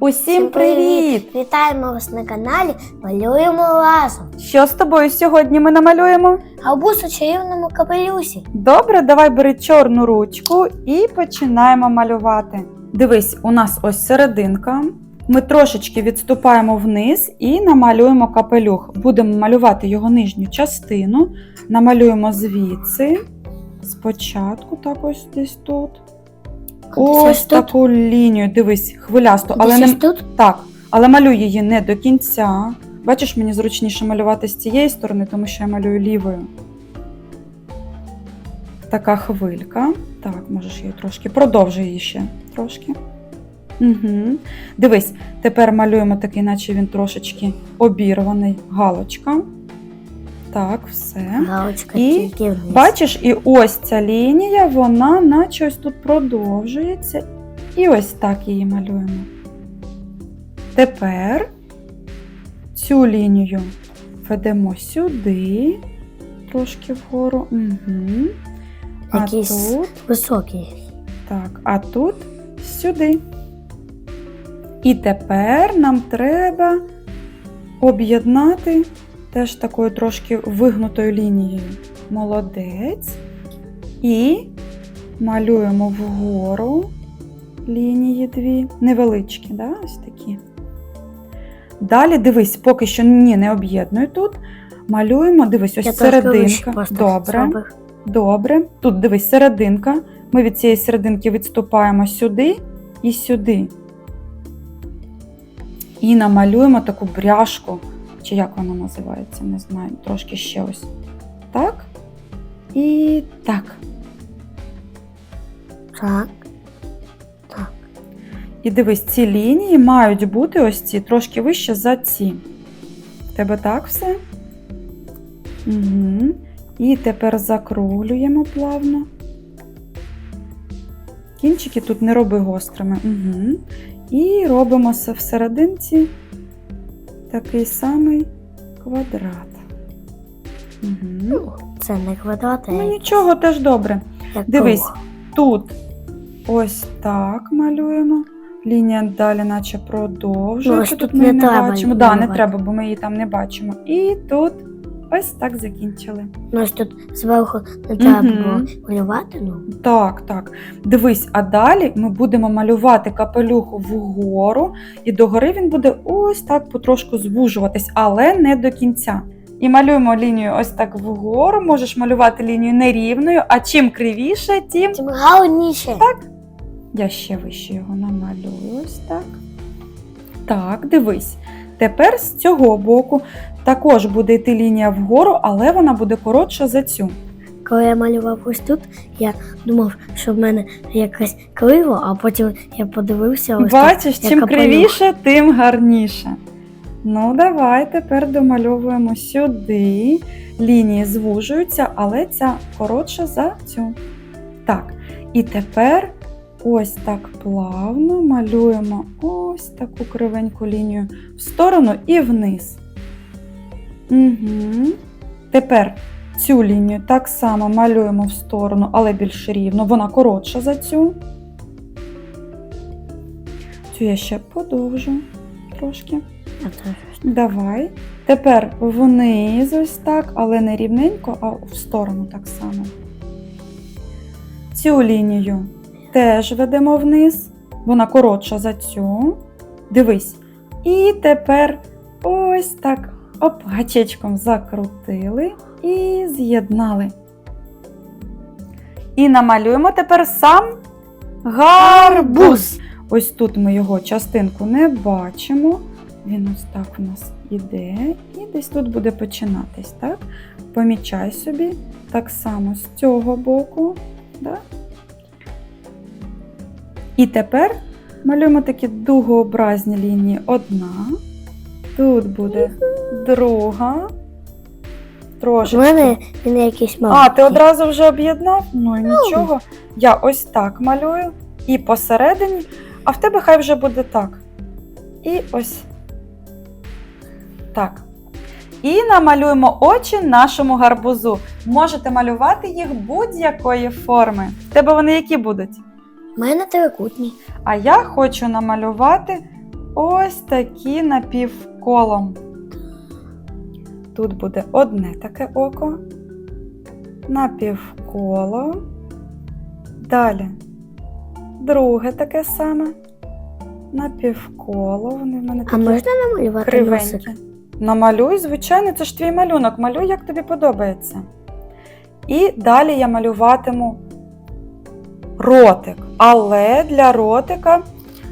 Усім привіт! Вітаємо вас на каналі Малюємо разом. Що з тобою сьогодні ми намалюємо? Габус у чарівному капелюсі. Добре, давай бери чорну ручку і починаємо малювати. Дивись, у нас ось серединка. Ми трошечки відступаємо вниз і намалюємо капелюх. Будемо малювати його нижню частину. Намалюємо звідси. Спочатку, так ось десь тут. Ось тут? таку лінію. Дивись, хвилясту. Але не, тут? Так, але малюю її не до кінця. Бачиш, мені зручніше малювати з цієї сторони, тому що я малюю лівою. Така хвилька. Так, можеш її трошки. Продовжуй її ще трошки. Угу. Дивись, тепер малюємо такий, наче він трошечки обірваний галочка. Так, все. Галочка І тільки вниз. Бачиш, і ось ця лінія, вона наче ось тут продовжується. І ось так її малюємо. Тепер цю лінію ведемо сюди, трошки вгору. Угу. А Якийсь тут, Високий. так, а тут сюди. І тепер нам треба об'єднати теж такою трошки вигнутою лінією. Молодець. І малюємо вгору лінії дві, невеличкі, да? ось такі. Далі дивись, поки що ні, не об'єднуй тут. Малюємо, дивись, ось Я серединка. Добре. Добре. Тут дивись, серединка. Ми від цієї серединки відступаємо сюди і сюди. І намалюємо таку бряшку. Чи як вона називається, не знаю. Трошки ще ось. Так. І так. Так. Так. І дивись, ці лінії мають бути ось ці трошки вище за ці. В тебе так все? Угу. І тепер закруглюємо плавно. Кінчики тут не роби гострими. Угу. І робимо се- всерединці такий самий квадрат. Угу. Це не квадрат, Ну нічого, теж добре. Такого. Дивись, тут ось так малюємо. Лінія далі, наче продовжується. Ну, тут тут ми не бачимо. Да, не треба, бо ми її там не бачимо. І тут ось так закінчили. Ну, ось тут зверху не треба було малювати, ну. Так, так. Дивись, а далі ми будемо малювати капелюх вгору, і догори він буде ось так потрошку звужуватись, але не до кінця. І малюємо лінію ось так вгору. Можеш малювати лінію нерівною, а чим кривіше, тим Тим гарніше. Я ще вище його намалюю ось так. Так, дивись. Тепер з цього боку також буде йти лінія вгору, але вона буде коротша за цю. Коли я малював ось тут, я думав, що в мене якось криво, а потім я подивився ось Бачиш, як чим капелюх. кривіше, тим гарніше. Ну, давай тепер домальовуємо сюди. Лінії звужуються, але ця коротша за цю. Так, і тепер ось так плавно малюємо ось таку кривеньку лінію в сторону і вниз. Угу. Тепер цю лінію так само малюємо в сторону, але більш рівно. Вона коротша за цю. Цю я ще подовжу трошки. Давай. Тепер вниз ось так, але не рівненько, а в сторону так само. Цю лінію теж ведемо вниз. Вона коротша за цю. Дивись. І тепер ось так оп, гачечком закрутили і з'єднали. І намалюємо тепер сам гарбуз. Ось тут ми його частинку не бачимо. Він ось так у нас іде, і десь тут буде починатись, так? Помічай собі так само з цього боку. Да? І тепер малюємо такі дугообразні лінії. Одна. Тут буде друга. У Трошечки. мене він якийсь А, ти одразу вже об'єднав? Ну і нічого. Я ось так малюю і посередині, а в тебе хай вже буде так. І ось так. І намалюємо очі нашому гарбузу. Можете малювати їх будь-якої форми. В тебе вони які будуть? У мене трикутні. А я хочу намалювати ось такі напівколом. Тут буде одне таке око, напівколо. Далі друге таке саме. Напівколо. Вони в мене А можна намалювати носик? Намалюй, звичайно, це ж твій малюнок. Малюй, як тобі подобається. І далі я малюватиму ротик. Але для ротика,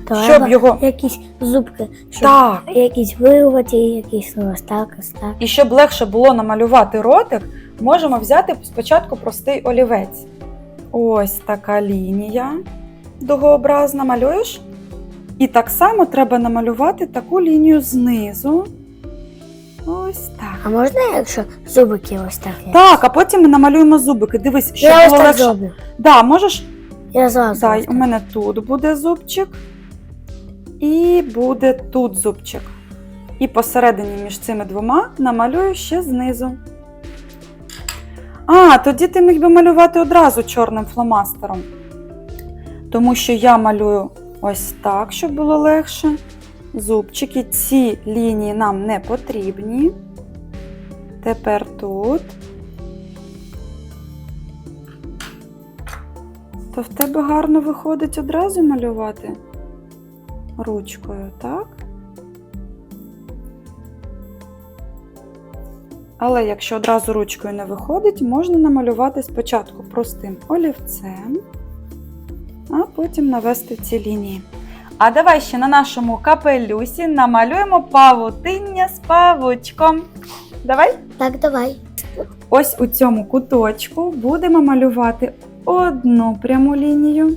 Треба щоб його. якісь зубки, щоб Так. якісь вирваті, якісь ось так, ось так. І щоб легше було намалювати ротик, можемо взяти спочатку простий олівець. Ось така лінія дугообразна. Малюєш? І так само треба намалювати таку лінію знизу. Ось так. А можна, якщо зубики ось так? є? Так, а потім ми намалюємо зубики. Дивись, щоб Я ось було так легше. зроблю. Да, можеш. Я. Дай, ось у мене тут буде зубчик. І буде тут зубчик. І посередині між цими двома намалюю ще знизу. А, тоді ти міг би малювати одразу чорним фломастером. Тому що я малюю ось так, щоб було легше. Зубчики, ці лінії нам не потрібні. Тепер тут. То в тебе гарно виходить одразу малювати ручкою, так? Але якщо одразу ручкою не виходить, можна намалювати спочатку простим олівцем, а потім навести ці лінії. А давай ще на нашому капелюсі намалюємо павутиння з павучком. Давай. Так, давай. Ось у цьому куточку будемо малювати одну пряму лінію.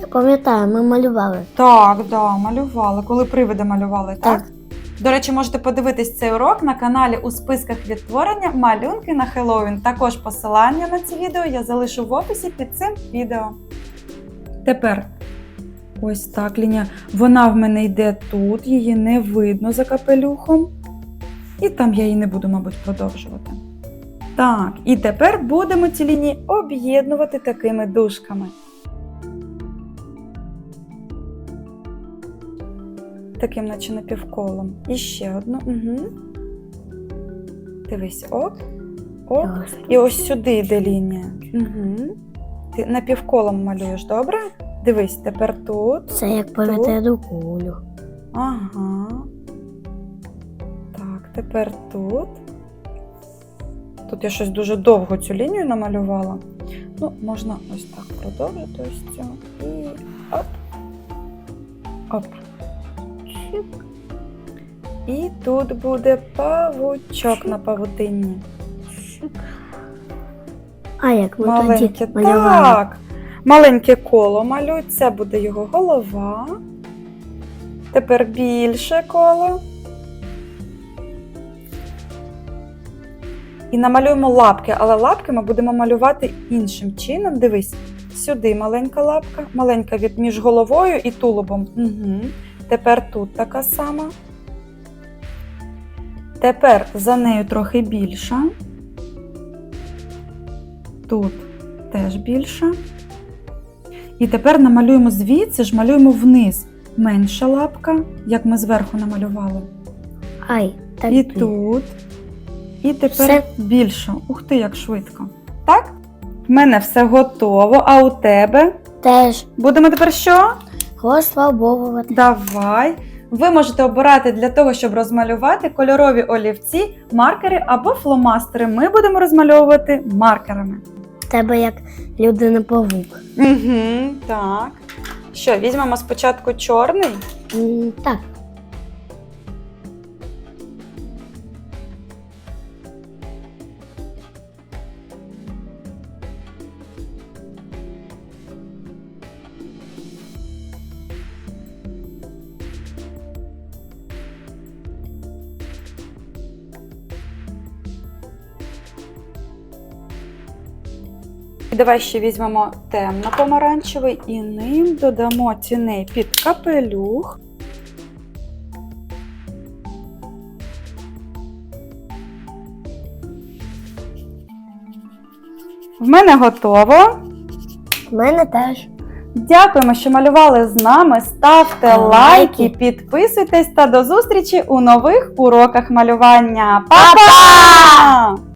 Я пам'ятаю, ми малювали. Так, да, малювали. Коли привиди малювали, так? Так. До речі, можете подивитись цей урок на каналі у списках відтворення малюнки на Хеллоуін. Також посилання на це відео я залишу в описі під цим відео. Тепер ось так лінія. Вона в мене йде тут, її не видно за капелюхом. І там я її не буду, мабуть, продовжувати. Так, і тепер будемо ці лінії об'єднувати такими дужками. Таким, наче напівколом. І ще одну. Угу. Дивись, оп, оп. І ось сюди йде лінія. Угу. Ти напівколом малюєш, добре? Дивись, тепер тут. Це як повітряну кулю. Ага. Так, тепер тут. Тут я щось дуже довго цю лінію намалювала. Ну, можна ось так продовжити ось цю. І оп. Оп. Чик. І тут буде павучок на павутинні. А як ми Маленьке. тоді малювали? Так. Маленьке коло малюй, це буде його голова. Тепер більше коло. І намалюємо лапки, але лапки ми будемо малювати іншим чином. Дивись, сюди маленька лапка, маленька від між головою і тулубом. Угу. Тепер тут така сама. Тепер за нею трохи більша. Тут теж більша. І тепер намалюємо звідси ж малюємо вниз. Менша лапка, як ми зверху намалювали. Ай, так. І тут. І тепер Все. більше. Ух ти, як швидко. Так? В мене все готово, а у тебе? Теж Будемо тепер що? розфарбовувати. Давай. Ви можете обирати для того, щоб розмалювати кольорові олівці, маркери або фломастери. Ми будемо розмальовувати маркерами. Тебе як людина павук. Угу, так. Що, візьмемо спочатку чорний? М, Так, І давай ще візьмемо темно-помаранчевий і ним додамо тіней під капелюх. В мене готово. в мене теж. Дякуємо, що малювали з нами. Ставте Лайки. лайки, підписуйтесь та до зустрічі у нових уроках малювання. Па-па!